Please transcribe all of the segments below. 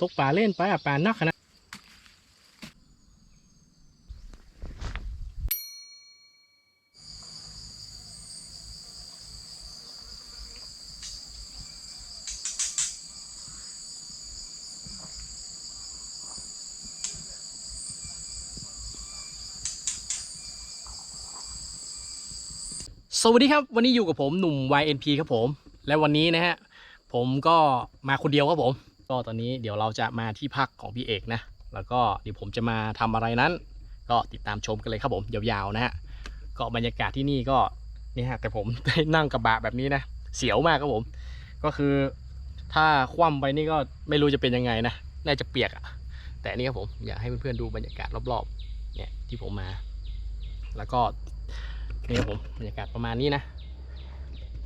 ตกปลาเล่นไปอะปลานักขนาดสวัสดีครับวันนี้อยู่กับผมหนุ่ม YNP ครับผม และวันนี้นะฮะ ผมก็มาคนเดียวครับผม ก็ตอนนี้เดี๋ยวเราจะมาที่พักของพี่เอกนะ แล้วก็เดี๋ยวผมจะมาทำอะไรนั้น ก็ติดตามชมกันเลยครับผมยาวๆนะฮะก็บรรยากาศที่นี่ก็นี่ฮะแต่ผมได้นั่งกระบะแบบนี้นะ เสียวมากครับผม ก็คือถ้าคว่ำไปนี่ก็ไม่รู้จะเป็นยังไงนะน่าจะเปียกอะแต่นี่ครับผมอยากให้เพื่อนๆดูบรรยากาศรอบๆเนี่ยที่ผมมา แล้วก็นี่ครับผมบรรยากาศประมาณนี้นะ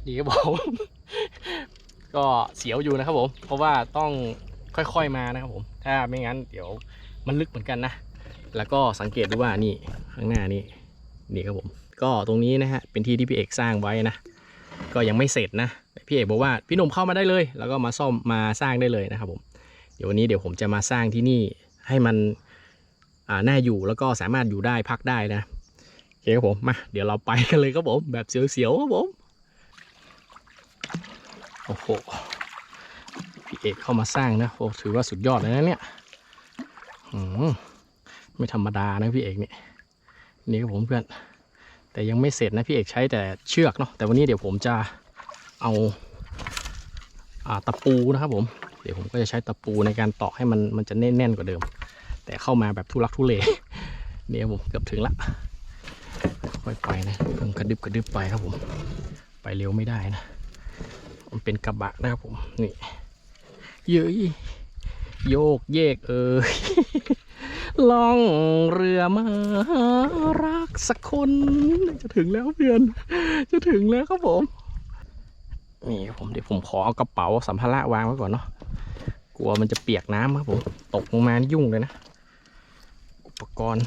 ดีครับผม ก็เสียวอยู่นะครับผม เพราะว่าต้องค่อยๆมานะครับผม ถ้าไม่งั้นเดี๋ยวมันลึกเหมือนกันนะ แล้วก็สังเกตดูว่านี่ข้างหน้านี่นี่ครับผม ก็ตรงนี้นะฮะเป็นที่ที่พี่เอกสร้างไว้นะ ก็ยังไม่เสร็จนะ พี่เอกบอกว่าพี่หนุ่มเข้ามาได้เลย แล้วก็มาซ่อมมาสร้างได้เลยนะครับผม เดี๋ยววันนี้เดี๋ยวผมจะมาสร้างที่นี่ให้มันอ่าน่าอยู่แล้วก็สามารถอยู่ได้พักได้นะโอเคครับผมมาเดี๋ยวเราไปกันเลยครับผมแบบเสียวๆครับผม โอ้โหพี่เอกเข้ามาสร้างนะโอ้ถือว่าสุดยอดเลยนะเนี่ยมไม่ธรรมดานะพี่เอกเนี่ยนี่ครับผมเพื่อน แต่ยังไม่เสร็จนะพี่เอกใช้แต่เชือกเนาะแต่วันนี้เดี๋ยวผมจะเอาอาตะปูนะครับผม เดี๋ยวผมก็จะใช้ตะปูในการตอกให้มันมันจะแน่นๆกว่าเดิม แต่เข้ามาแบบทุลักทุเลเนี่ยผมเกือบถึงละค่อยไปนะเพิ่งกระดึบกระดึบไปครับผม ไปเร็วไม่ได้นะ มันเป็นกระบะนะครับผม นี่เย้ยโยกเยกเอ้ยล่องเรือมารักสักคน จะถึงแล้วเพื่อน จะถึงแล้วครับผม นี่ครับผมเดี๋ยวผมขอเอากระเป๋าสัมภาระวางไว้ก่อนเนาะกลัวมันจะเปียกน้ำครับผม ตกลงมานี่ยุ่งเลยนะ อุปกรณ์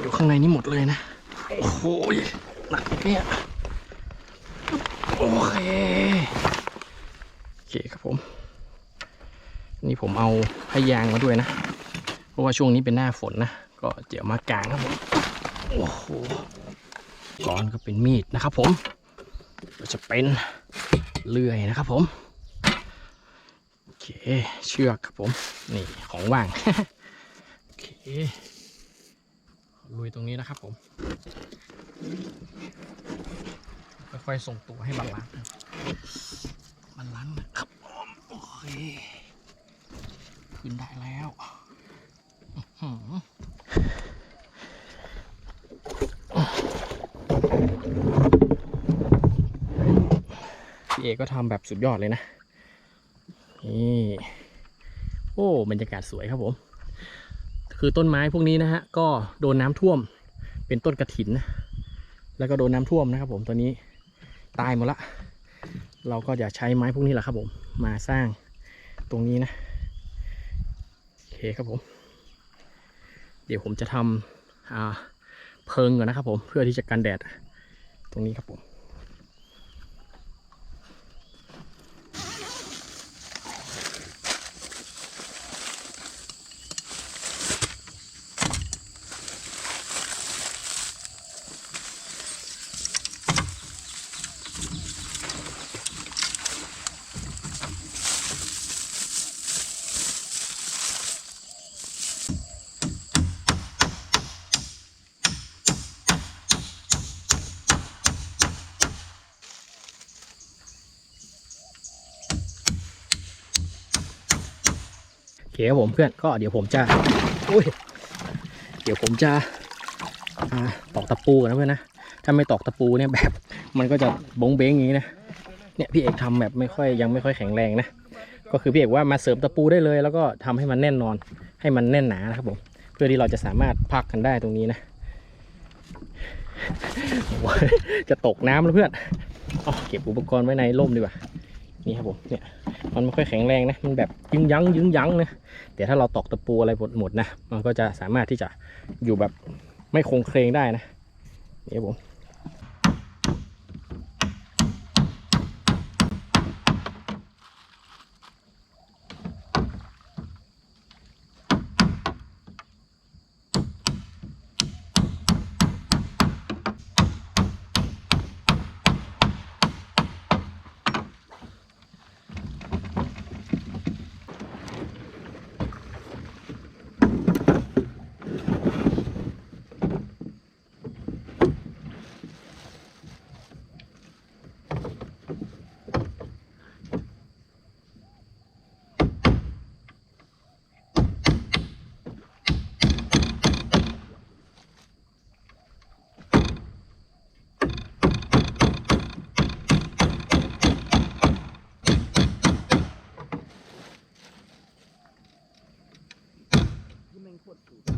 อยู่ข้างในนี้หมดเลยนะ โอ้โหหนักเนี่ย โอเค โอเคครับผม นี่ผมเอาพยางมาด้วยนะ เพราะว่าช่วงนี้เป็นหน้าฝนนะ ก็เดี๋ยวมากางครับผม โอ้โหก่อนก็เป็นมีดนะครับผมก็จะเป็นเลื่อยนะครับผม โอเค เชือกครับผม นี่ของว่าง โอเคลุยตรงนี้นะครับผม ค่อยๆส่งตัวให้บาลานซ์ครับบาลานซ์นะครับผมโอเคขึ้นได้แล้วพี่เอกก็ทำแบบสุดยอดเลยนะ นี่ โอ้บรรยากาศสวยครับผม คือต้นไม้พวกนี้นะฮะ ก็โดนน้ำท่วม เป็นต้นกระถินนะ แล้วก็โดนน้ำท่วมนะครับผมตอนนี้ ตายหมดละ เราก็จะใช้ไม้พวกนี้แหละครับผม มาสร้างตรงนี้นะ โอเคครับผม เดี๋ยวผมจะทำเพิงก่อนนะครับผม เพื่อที่จะกันแดด ตรงนี้ครับผม คครับผมเพื่อนก็เดี๋ยวผมจะอุ้ยเดี๋ยวผมจะอ่าตอกตะปูกันนะเพื่อนนะถ้าไม่ตอกตะปูเนี่ยแบบ มันก็จะบงเบ้งอย่างนี้นะเนี่ยพี่เอกทำแบบไม่ค่อยยังไม่ค่อยแข็งแรงนะก็คือพี่เอกว่ามาเสริมตะปูได้เลย แล้วก็ทำให้มันแน่นนอนให้มันแน่นหนานะครับผมเพื่อที่เราจะสามารถพักกันได้ตรงนี้นะจะตกน้ำแล้วเพื่อนเก็บอุปกรณ์ไว้ในร่มดีกว่า นี่ครับผมเนี่ยมันไม่ค่อยแข็งแรงนะมันแบบยึงยั้งยึงยั้งนะแต่ถ้าเราตอกตะปูอะไรหมดหมดนะมันก็จะสามารถที่จะอยู่แบบไม่คงเครงได้นะนี่ครับผม fortuna.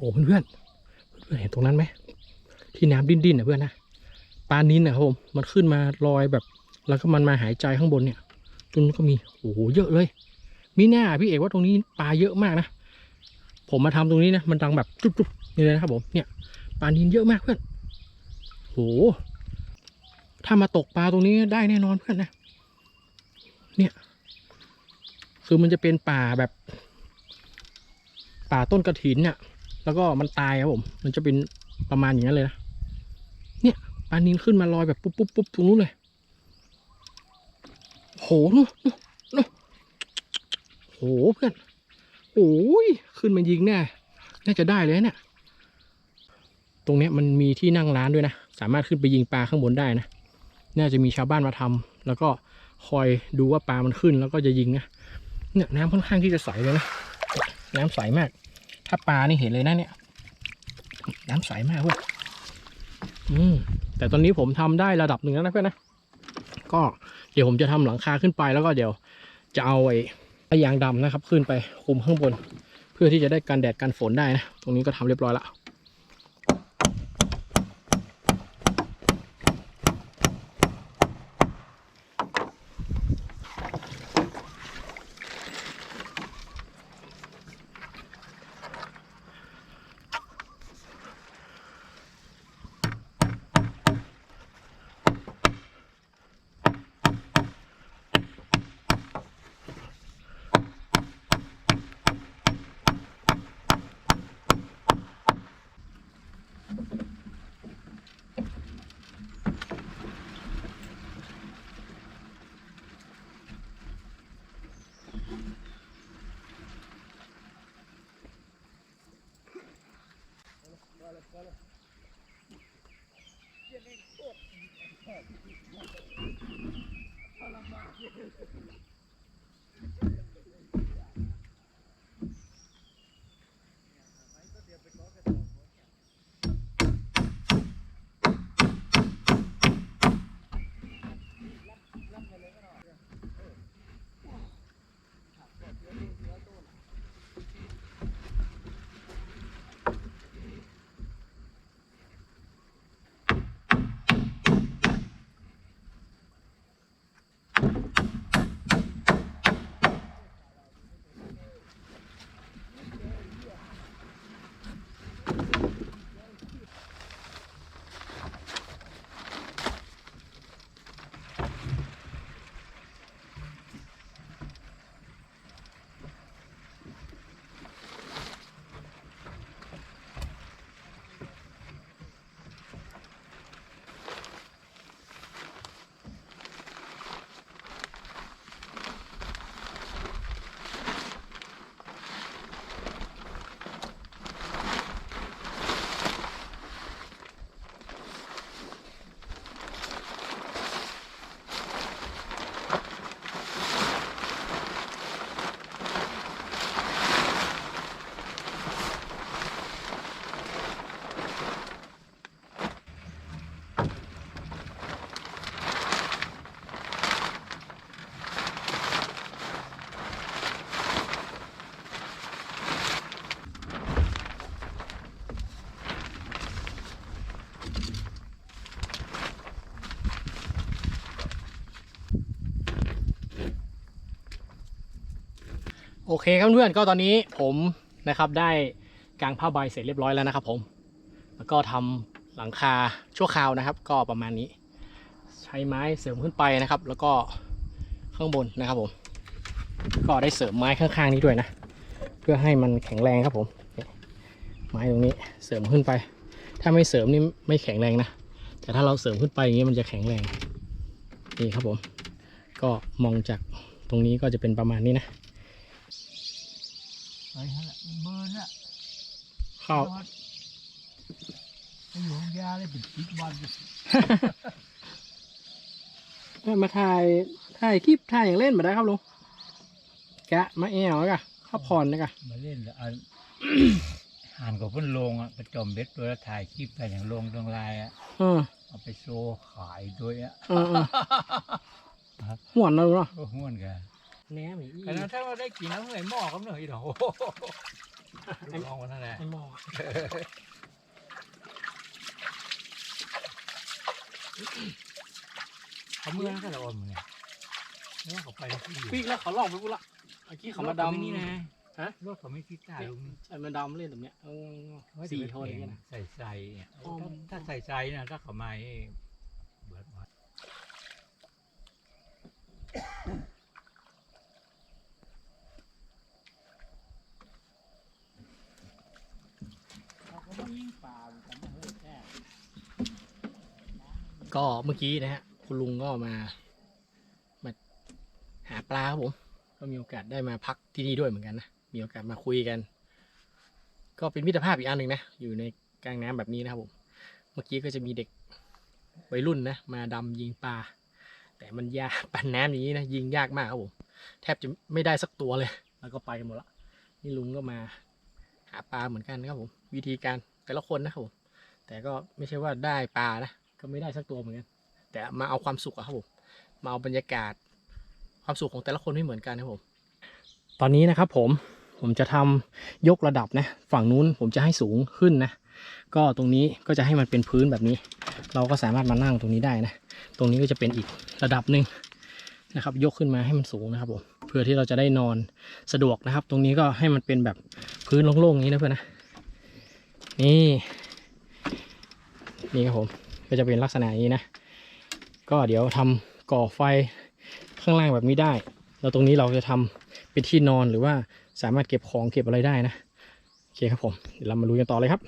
โอ้เพื่อนเพื่อนเห็นตรงนั้นไหมที่น้ำดิ้นๆนะเพื่อนนะปลานินนะครับผมมันขึ้นมาลอยแบบ แล้วก็มันมาหายใจข้างบนเนี่ยตรงนู้นก็มีโอ้โหเยอะเลย มีหน้าพี่เอกว่าตรงนี้ปลาเยอะมากนะผมมาทำตรงนี้นะมันดังแบบจุ๊บๆนี่เลยนะครับผมเนี่ยปลานินเยอะมากเพื่อนโหถ้ามาตกปลาตรงนี้ได้แน่นอนเพื่อนนะ เนี่ย คือมันจะเป็นป่าแบบ ป่าต้นกระถินเนี่ย แล้วก็มันตายครับผม มันจะเป็นประมาณอย่างนั้นเลยนะ เนี่ยปลานินขึ้นมาลอยแบบปุ๊บปุ๊บปุ๊บตรงนู้นเลย โหนู่นนู่นโหเพื่อน โอ้ย ขึ้นมายิงแน่ น่าจะได้เลยนะเนี่ย ตรงเนี้ยมันมีที่นั่งร้านด้วยนะ สามารถขึ้นไปยิงปลาข้างบนได้นะ น่าจะมีชาวบ้านมาทำแล้วก็คอยดูว่าปลามันขึ้นแล้วก็จะยิงนะ เนี่ยน้ำค่อนข้างที่จะใสเลยนะ น้ำใสมาก ถ้าปลานี่เห็นเลยนะเนี่ย น้ำใสมากเว้ยอืมแต่ตอนนี้ผมทำได้ระดับหนึ่งแล้วนะเพื่อนนะ ก็เดี๋ยวผมจะทำหลังคาขึ้นไปแล้วก็เดี๋ยว จะเอาไอ้ไอ้ยางดำนะครับ ขึ้นไปคุมข้างบน เพื่อที่จะได้กันแดดกันฝนได้นะ ตรงนี้ก็ทำเรียบร้อยละ Dale. โอเคครับเพื่อนก็ตอนนี้ผมนะครับได้กางผ้าใบเสร็จเรียบร้อยแล้วนะครับผม แล้วก็ทำหลังคาชั่วคราวนะครับ ก็ประมาณนี้ ใช้ไม้เสริมขึ้นไปนะครับ แล้วก็ข้างบนนะครับผม ก็ได้เสริมไม้ข้างๆนี้ด้วยนะ เพื่อให้มันแข็งแรงครับผม ไม้ตรงนี้เสริมขึ้นไป ถ้าไม่เสริมนี่ไม่แข็งแรงนะ แต่ถ้าเราเสริมขึ้นไปอย่างนี้มันจะแข็งแรง นี่ครับผม ก็มองจากตรงนี้ก็จะเป็นประมาณนี้นะ ไปฮะเบิร์นอะเข้าไปอยู่ห้องยาเลยเป็นสิบวันมาถ่ายถ่ายคลิปถ่ายอย่างเล่นมาได้ครับลุงแกะมาแอวแล้วกะข้าวผ่อนนะกะมาเล่นแล้วอันห่านกับเพิ่นลงอะประจอมเบ็ดตัวแล้วถ่ายคลิปไปอย่างลงตรงไลน์อะเออเอาไปโชว์ขายด้วยอะเออเออห่วนเราเนาะก็ห้วนกัน แหนมอีแต่ถ้าเราได้กินแล้วเมื่อยหม้อครับเนยดอกไอ้มองวันนั้นแหละไอ้หมอเขาเมื่อยก็ละอมไงเนี่ยเขาไปที่อยู่ปีกแล้วเขาลอกไปกูละเมื่อกี้เขามาดำนี่นะฮะรถเขาไม่คิดตาลุงนี่ใช่มาดำเล่นแบบเนี้ยเออสี่โทนอย่างเงี้ยนะใส่ใส่เนี่ยอ๋อถ้าใส่ใส่นะถ้าเขามาให้เบิดหมด ก็เมื่อกี้นะฮะคุณลุงก็มา มาหาปลาครับผม ก็มีโอกาสได้มาพักที่นี่ด้วยเหมือนกันนะ มีโอกาสมาคุยกัน ก็เป็นมิตรภาพอีกอันหนึ่งนะ อยู่ในกลางน้ำแบบนี้นะครับผม เมื่อกี้ก็จะมีเด็กวัยรุ่นนะ มาดำยิงปลา แต่มันยากปันน้ำอย่างนี้นะ ยิงยากมากครับผม แทบจะไม่ได้สักตัวเลย แล้วก็ไปหมดละ นี่ลุงก็มาหาปลาเหมือนกันนะครับผม วิธีการแต่ละคนนะครับผม แต่ก็ไม่ใช่ว่าได้ปลานะ ก็ไม่ได้สักตัวเหมือนกันแต่มาเอาความสุขอะครับผมมาเอาบรรยากาศ ความสุขของแต่ละคนไม่เหมือนกันนะครับผม ตอนนี้นะครับผมผมจะทำยกระดับนะฝั่งนู้นผมจะให้สูงขึ้นนะ ก็ตรงนี้ก็จะให้มันเป็นพื้นแบบนี้ เราก็สามารถมานั่งตรงนี้ได้นะ ตรงนี้ก็จะเป็นอีกระดับหนึ่งนะครับ ยกขึ้นมาให้มันสูงนะครับผมเพื่อที่เราจะได้นอนสะดวกนะครับ ตรงนี้ก็ให้มันเป็นแบบพื้นโล่งๆอย่างนี้นะเพื่อนนะนี่นี่ครับผม ก็จะเป็นลักษณะนี้นะ ก็เดี๋ยวทำก่อไฟข้างล่างแบบนี้ได้ แล้วตรงนี้เราจะทำเป็นที่นอนหรือว่าสามารถเก็บของเก็บอะไรได้นะโอเคครับผมเดี๋ยวเรามาลุยกันต่อเลยครับ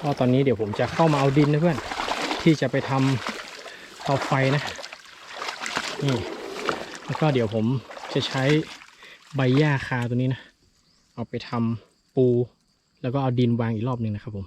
ก็ตอนนี้เดี๋ยวผมจะเข้ามาเอาดินนะเพื่อน ที่จะไปทำเตาไฟนะนี่แล้วก็เดี๋ยวผมจะใช้ใบหญ้าคาตัวนี้นะ เอาไปทำปู แล้วก็เอาดินวางอีกรอบหนึ่งนะครับผม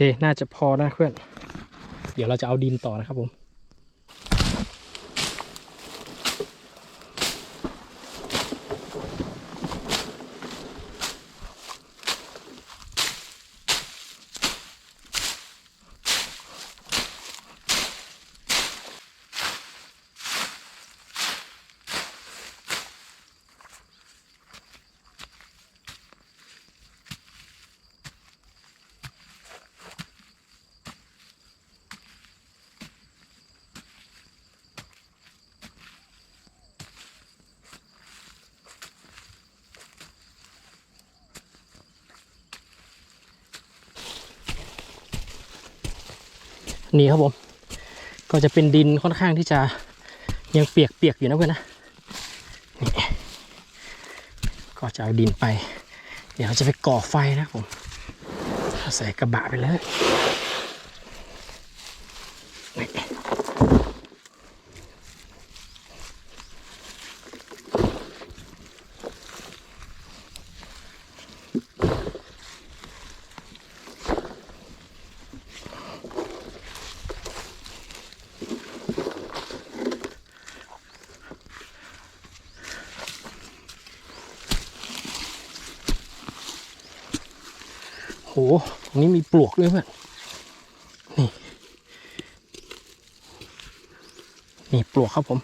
เค น่าจะพอนะเพื่อน เดี๋ยวเราจะเอาดินต่อนะครับผม นี่ครับผม ก็จะเป็นดินค่อนข้างที่จะยังเปียกๆอยู่นะเพื่อนนะนี่ก็จะเอาดินไป เดี๋ยวเราจะไปก่อไฟนะผมใส่กระบะไปเลย ปลวกด้วยเพื่อนนี่นี่ปลวกครับผม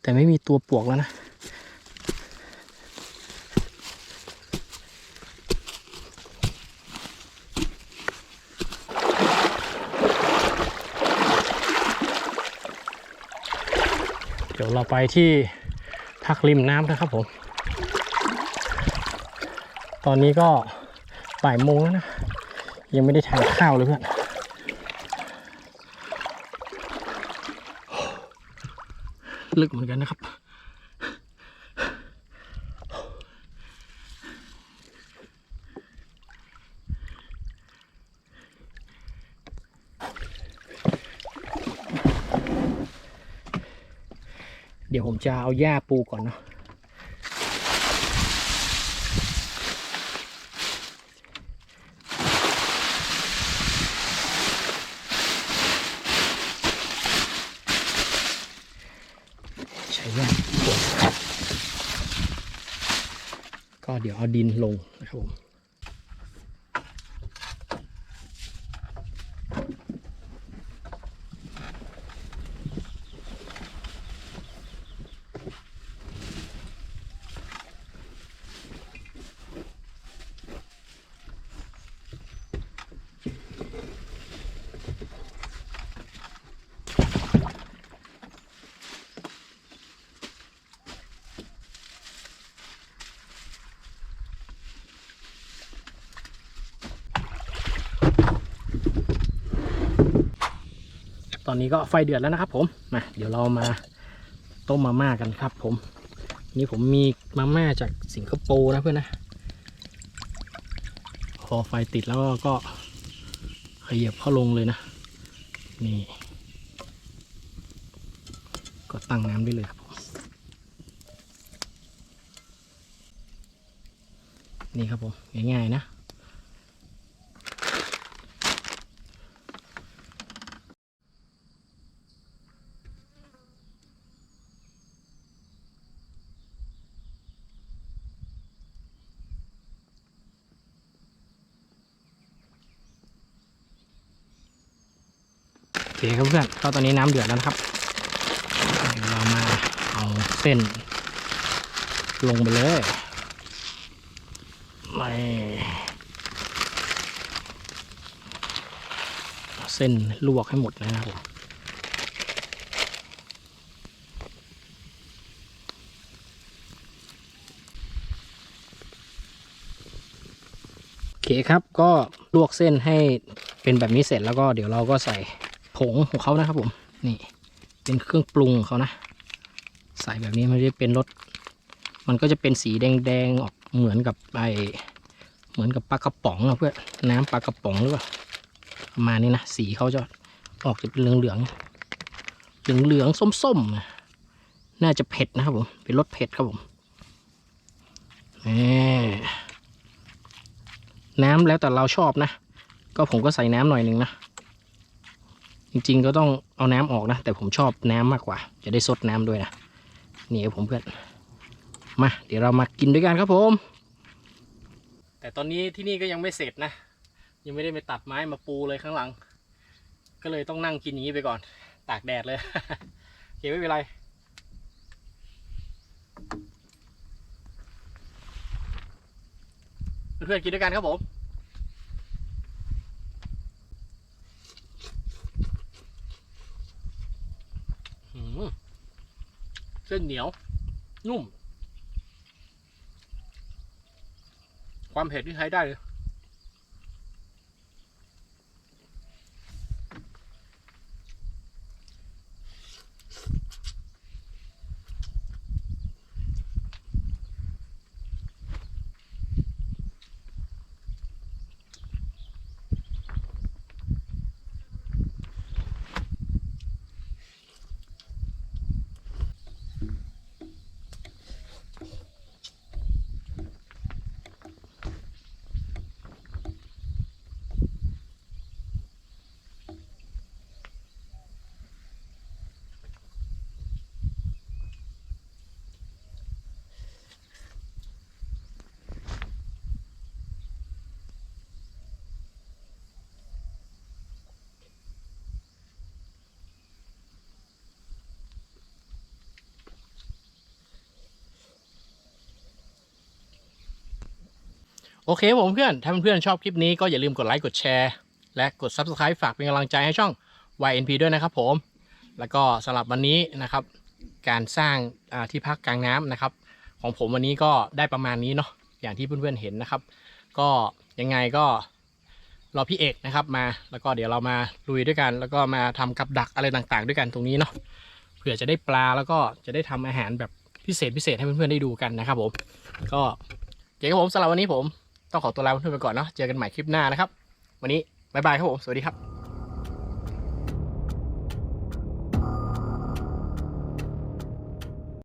แต่ไม่มีตัวปลวกแล้วนะเดี๋ยวเราไปที่พักริมน้ำนะครับผม ตอนนี้ก็บ่ายโมงแล้วนะ ยังไม่ได้ทานข้าวเลยเพื่อนลึกเหมือนกันนะครับ เดี๋ยวผมจะเอาหญ้าปูก่อนเนาะ ใช้ยากปวดก็ เดี๋ยวเอาดินลงนะครับผม อนนี้ก็ไฟเดือดแล้วนะครับ ผมมาเดี๋ยวเรามาต้มมาม่ากันครับ ผม นี่ผมมีมาม่าจากสิงคโปร์นะเพื่อนนะพอไฟติดแล้วก็ขยับเข้าลงเลยนะ นี่ ก็ตั้งน้ำได้เลยครับผมนี่ครับผมง่ายๆนะ ครับเพื่อนก็ตอนนี้น้ำเดือดแล้วนะครับ เรามาเอาเส้น ลงไปเลยไม่เอาเส้นลวกให้หมดนะครับผมโอเคครับก็ลวกเส้นให้เป็นแบบนี้เสร็จแล้วก็เดี๋ยวเราก็ใส่ ผงของเขานะครับผมนี่เป็นเครื่องปรุงเขานะ ใส่แบบนี้มันจะเป็นรสมันก็จะเป็นสีแดงๆออกเหมือนกับไอเหมือนกับปลากระป๋องอะเพื่อนน้ำปลากระป๋องหรือเปล่าประมาณนี้นะสีเขาจะออกจะเป็นเหลืองเหลืองเหลืองเหลืองๆส้มๆน่าจะเผ็ดนะครับผมเป็นรสเผ็ดครับผมน้ำแล้วแต่เราชอบนะ ก็ผมก็ใส่น้ำหน่อยหนึ่งนะ จริงๆก็ต้องเอาน้ำออกนะ แต่ผมชอบน้ำมากกว่า จะได้ซดน้ำด้วยนะนี่ครับผมเพื่อนมา เดี๋ยวเรามากินด้วยกันครับผม แต่ตอนนี้ที่นี่ก็ยังไม่เสร็จนะ ยังไม่ได้ไปตัดไม้มาปูเลยข้างหลัง ก็เลยต้องนั่งกินอย่างนี้ไปก่อน ตากแดดเลยโอเคไม่เป็นไรเพื่อนๆกินด้วยกันครับผม หืม เส้นเหนียว นุ่ม ความเผ็ดที่ใช้ได้เลย โอเคผมเพื่อน ถ้าเพื่อนๆชอบคลิปนี้ก็อย่าลืมกดไลค์กดแชร์ และกด Subscribe ฝากเป็นกำลังใจให้ช่อง YNP ด้วยนะครับผม แล้วก็สำหรับวันนี้นะครับ การสร้างที่พักกลางน้ำนะครับ ของผมวันนี้ก็ได้ประมาณนี้เนาะอย่างที่เพื่อนๆเห็นนะครับ ก็ยังไงก็รอพี่เอกนะครับมาแล้วก็เดี๋ยวเรามาลุยด้วยกัน แล้วก็มาทำกับดักอะไรต่างๆ ด้วยกันตรงนี้เนาะเผื่อจะได้ปลาแล้วก็จะได้ทำอาหารแบบพิเศษพิเศษให้เพื่อนๆได้ดูกันนะครับผม ก็โอเคครับผมสำหรับวันนี้ผม ต้องขอตัวลาเพื่อนไปก่อนเนาะเจอกันใหม่คลิปหน้านะครับ วันนี้บายบายครับผมสวัสดีครับ